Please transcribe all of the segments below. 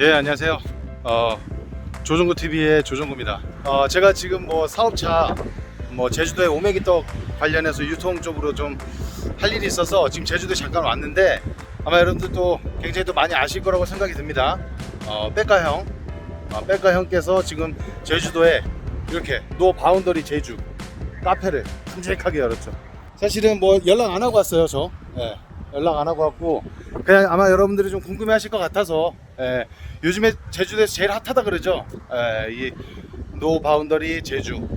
예 안녕하세요. 어, 조종구 TV의 조종구입니다. 어, 제가 지금 뭐 사업차 뭐 제주도의 오메기떡 관련해서 유통 쪽으로 좀 할 일이 있어서 지금 제주도에 잠깐 왔는데 아마 여러분들도 굉장히 또 많이 아실 거라고 생각이 듭니다. 어, 백가 형, 어, 백가 형께서 지금 제주도에 이렇게 노 바운더리 제주 카페를 탐색하게 열었죠. 사실은 뭐 연락 안 하고 왔어요, 저. 예, 연락 안 하고 왔고 그냥 아마 여러분들이 좀 궁금해 하실 것 같아서 예, 요즘에 제주도에서 제일 핫하다 그러죠. 예, 이노 바운더리 제주.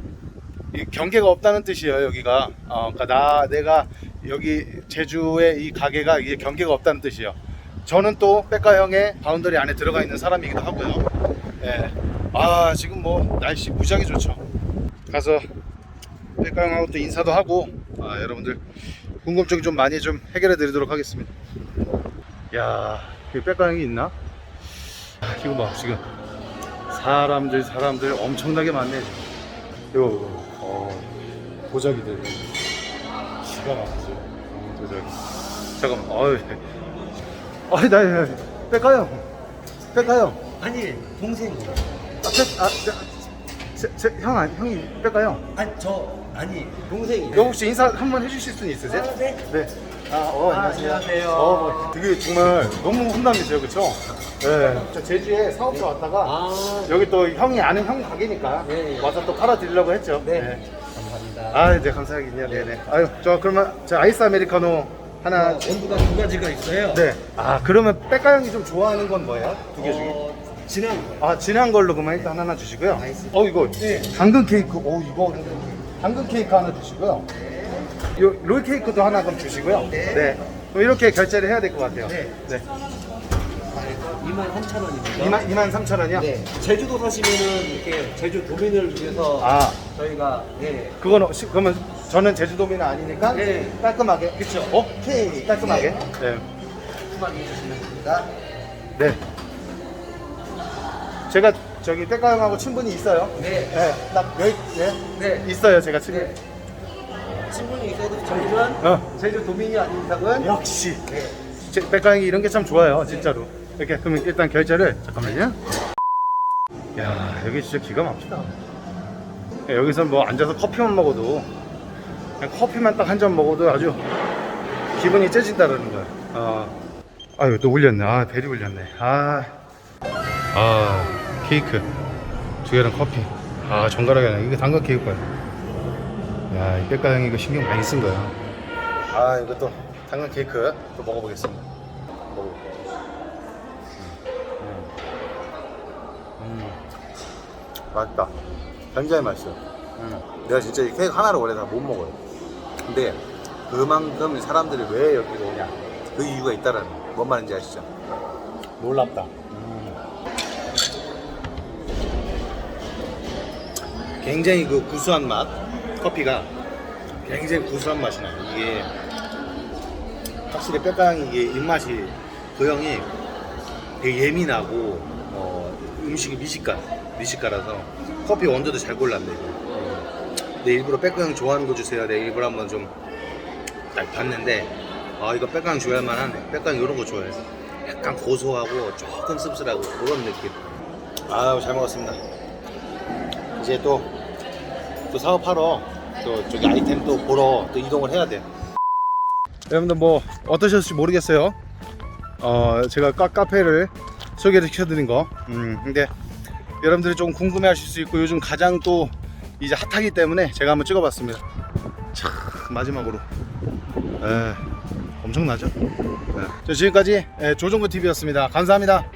이 경계가 없다는 뜻이에요, 여기가. 어, 그러니까 나 내가 여기 제주의 이 가게가 이게 경계가 없다는 뜻이에요. 저는 또 백가 형의 바운더리 안에 들어가 있는 사람이기도 하고요. 예. 아 지금 뭐 날씨 무지하게 좋죠. 가서 백가 형하고 또 인사도 하고 아, 여러분들 궁금증 좀 많이 좀 해결해 드리도록 하겠습니다. 야, 그 백가 형이 있나? 아, 이거 봐 지금 사람들 사람들 엄청나게 많네. 지금. 이거 이거 어, 도자기들 기가 막히죠. 어, 도자기. 잠깐만. 어이. 아니 나 나- 형. 백가 형. 아니 동생 아, 백, 아, 제, 제, 제, 형 아니 형이 형. 아니 저 아니 동생이 너 혹시 인사 한번 해주실 수 있으세요? 아, 네. 네. 아, 어, 아, 안녕하세요. 안녕하세요. 어, 뭐 되게 정말 너무 훈남이세요, 그쵸? 네. 저 제주에 사업자 왔다가 아 여기 또 형이 아는 형 가게니까 네. 와서 또 팔아드리려고 했죠. 네. 감사합니다 아, 네, 감사하긴요. 네 네. 아유, 저 그러면 저 아이스 아메리카노 하나. 어, 온도가 두 가지가 있어요 네. 아, 그러면 백가 형이 좀 좋아하는 건 뭐예요? 두 개 중에? 어, 진한 거요 아, 진한 걸로 그러면 일단 하나 주시고요. 아이스. 어, 이거 네. 당근 케이크. 오, 이거 당근 케이크 하나 주시고요. 요, 롤 케이크도 하나 그럼 주시고요. 네. 그럼 이렇게 결제를 해야 될 것 같아요. 네. 네. 2만 3천 원입니다 2만, 2만 3천 원이요? 네 제주도 사시면은 이렇게 제주 도민을 위해서 아, 저희가 네 그건, 시- 그러면 저는 제주도민은 아니니까 네. 깔끔하게. 그쵸. 오케이. 깔끔하게. 네. 수만 해 주시면 됩니다 네. 제가 저기 형하고 친분이 있어요. 네 네. 딱 여기, 네. 네. 있어요. 제가 친분. 네. 친분이 있어도 저희는 어. 제주 도민이 아닌 이상은 역시. 네. 제, 백가 형이 이런 게 참 좋아요. 진짜로. 이렇게 그러면 일단 결제를 잠깐만요. 야 여기 진짜 기가 막히다. 야, 여기서 뭐 앉아서 커피만 먹어도 그냥 커피만 딱 한 잔 먹어도 아주 기분이 째진다라는 거야. 어. 아유 또 울렸네. 아 배리 울렸네. 아. 아 케이크 두 개랑 커피. 아 정갈하게 하네. 이거 당근 케이크 거야. 야, 이 백가 형이 이거 신경 많이 쓴 거야. 아, 이거 또 당근 케이크 또 먹어보겠습니다. 먹어볼게요. 맛있다. 굉장히 맛있어요. 음. 내가 진짜 이 케이크 하나를 원래 다 못 먹어요. 근데 그만큼 사람들이 왜 여기로 오냐. 그 이유가 있다라는 거. 뭔 말인지 아시죠? 놀랍다. 음. 굉장히 그 구수한 맛 커피가 굉장히 구수한 맛이 나요 이게 확실히 이게 입맛이 그 형이 되게 예민하고 어, 음식이 미식가 미식가라서 커피 원두도 잘 골랐네 이거 일부러 백가양 좋아하는 거 주세요 내가 일부러 한번 좀 딱 봤는데 아 이거 백가양 좋아할 만 하네 백가양 이런 거 좋아해 약간 고소하고 조금 씁쓸하고 그런 느낌 아우 잘 먹었습니다 이제 또, 또 사업하러 또 저기 아이템 또 보러 또 이동을 해야 돼. 여러분들 뭐 어떠셨을지 모르겠어요. 어 제가 카, 카페를 소개를 시켜드린 거. 음 근데 여러분들이 좀 궁금해 하실 수 있고 요즘 가장 또 이제 핫하기 때문에 제가 한번 찍어봤습니다. 참 마지막으로. 에 엄청나죠? 네. 자, 지금까지 에, 조종구 TV였습니다. 감사합니다.